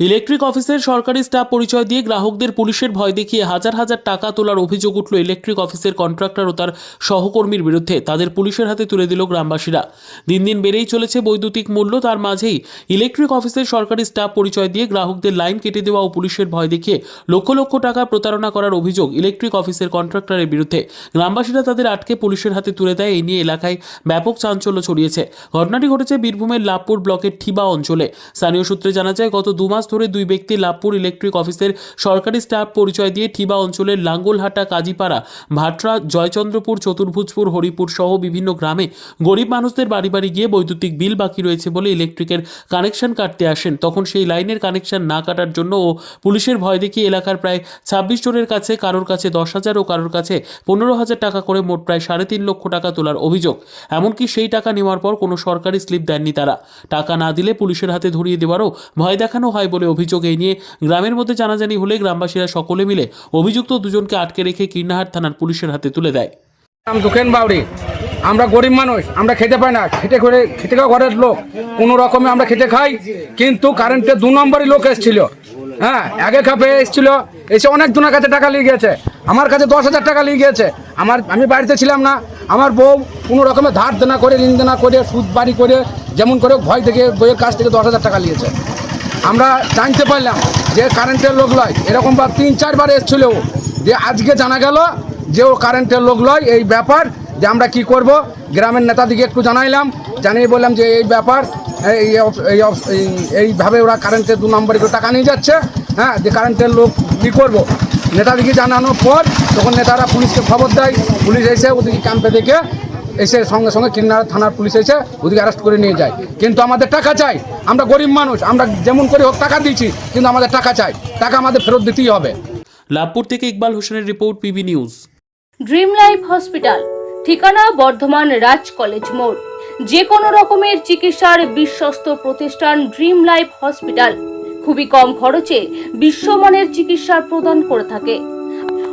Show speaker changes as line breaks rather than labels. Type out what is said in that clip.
Electric অফিসের সরকারি staff পরিচয় দিয়ে গ্রাহকদের পুলিশের ভয় দেখিয়ে হাজার হাজার টাকা তোলার অভিযোগ উঠল ইলেকট্রিক অফিসের কন্ট্রাক্টর ও তার সহকর্মীর বিরুদ্ধে। তাদের পুলিশের হাতে তুলে দিল গ্রামবাসীরা। দিন দিন বেড়েই চলেছে বৈদ্যুতিক মূল্য। তার মাঝেই ইলেকট্রিক অফিসের সরকারি স্টাফ পরিচয় দিয়ে গ্রাহকদের লাইন কেটে দেওয়া ও পুলিশের ভয় দেখিয়ে লক্ষ লক্ষ টাকা প্রতারণা করার অভিযোগ ইলেকট্রিক অফিসের কন্ট্রাক্টরের বিরুদ্ধে। গ্রামবাসীরা তাদের আটকে পুলিশের হাতে তুলে দেয়। এই নিয়ে এলাকায় ব্যাপক চাঞ্চল্য ছড়িয়েছে। ঘটনাটি ঘটেছে বীরভূমের লাভপুর ব্লকের ঠিবা অঞ্চলে। স্থানীয় সূত্রে জানা যায়, গত দু মাস ধরে দুই ব্যক্তি লাভপুর ইলেকট্রিক অফিসের সরকারি স্টাফ পরিচয় দিয়ে ঠিবা অঞ্চলের লাঙ্গলহাটা, কাজীপাড়া, ভাটরা, জয়চন্দ্রপুর, চতুর্ভুজপুর, হরিপুর সহ বিভিন্ন গ্রামে গরিব মানুষদের বাড়ি বাড়ি গিয়ে বৈদ্যুতিক বিল বাকি রয়েছে বলে ইলেকট্রিকের কানেকশন কাটতে আসেন। তখন সেই লাইনের কানেকশন না কাটার জন্য ও পুলিশের ভয় দেখিয়ে এলাকার প্রায় ছাব্বিশ জনের কাছে কারোর কাছে দশ হাজার ও কারোর কাছে পনেরো হাজার টাকা করে মোট প্রায় সাড়ে তিন লক্ষ টাকা তোলার অভিযোগ। এমনকি সেই টাকা নেওয়ার পর কোনো সরকারি স্লিপ দেননি তারা। টাকা না দিলে পুলিশের হাতে ধরিয়ে দেওয়ারও ভয় দেখানো হয় বলে অভিযোগ এই নিয়ে গ্রামের মধ্যে জানাজানি হলে গ্রামবাসীরা সকলে মিলে অভিযুক্ত দুজনকে আটকে রেখে কিন্নাহাট থানার পুলিশের হাতে তুলে দেয়।
নাম বাউরি আমরা গরিব মানুষ, আমরা খেতে পাই না। খেটে করে খেটে খাওয়া ঘরের লোক। কোনো রকমে আমরা খেতে খাই, কিন্তু কারেন্টের দু নম্বরই লোক এসেছিল। হ্যাঁ আগে খাপে এসেছিল, এসে অনেক জনের কাছে টাকা নিয়ে গেছে আমার কাছে দশ হাজার টাকা নিয়ে গিয়েছে। আমার, আমি বাড়িতে ছিলাম না। আমার বউ কোনো রকমের ধার দেনা করে, ঋণ দেনা করে সুদ বাড়ি করে, যেমন করে ভয় থেকে বইয়ের কাছ থেকে দশ হাজার টাকা নিয়েছে আমরা জানতে পারলাম যে কারেন্টের লোক লয়। এরকম বা তিন, চারবার এসেছিল। যে আজকে জানা গেল যে ও কারেন্টের লোক লয় এই ব্যাপার, যে আমরা কি করব? গ্রামের নেতাদিকে একটু জানাইলাম। জানিয়ে বললাম যে এই ব্যাপার, এই এইভাবে ওরা কারেন্টের দু নম্বরে টাকা নিয়ে যাচ্ছে। হ্যাঁ যে কারেন্টের লোক কী করব? নেতাদিকে জানানোর পর তখন নেতারা পুলিশকে খবর দেয়। পুলিশ এসে ওদিকে ক্যাম্পে দেখে এসে সঙ্গে সঙ্গে কিন্নার থানার পুলিশ এসে ওদিকে অ্যারেস্ট করে নিয়ে যায়। কিন্তু আমাদের টাকা চাই। আমরা গরিব মানুষ আমরা যেমন করে হোক টাকা দিচ্ছি কিন্তু আমাদের টাকা চাই। টাকা আমাদের ফেরত দিতেই হবে।
লাভপুর থেকে ইকবাল হোসেনের report PB news.
Dream life hospital ঠিকানা বর্ধমান রাজ কলেজ মোড়। যে কোনো রকমের চিকিৎসার বিশ্বস্ত প্রতিষ্ঠান ড্রিম লাইফ হসপিটাল। খুবই কম খরচে বিশ্বমানের চিকিৎসা প্রদান করে থাকে।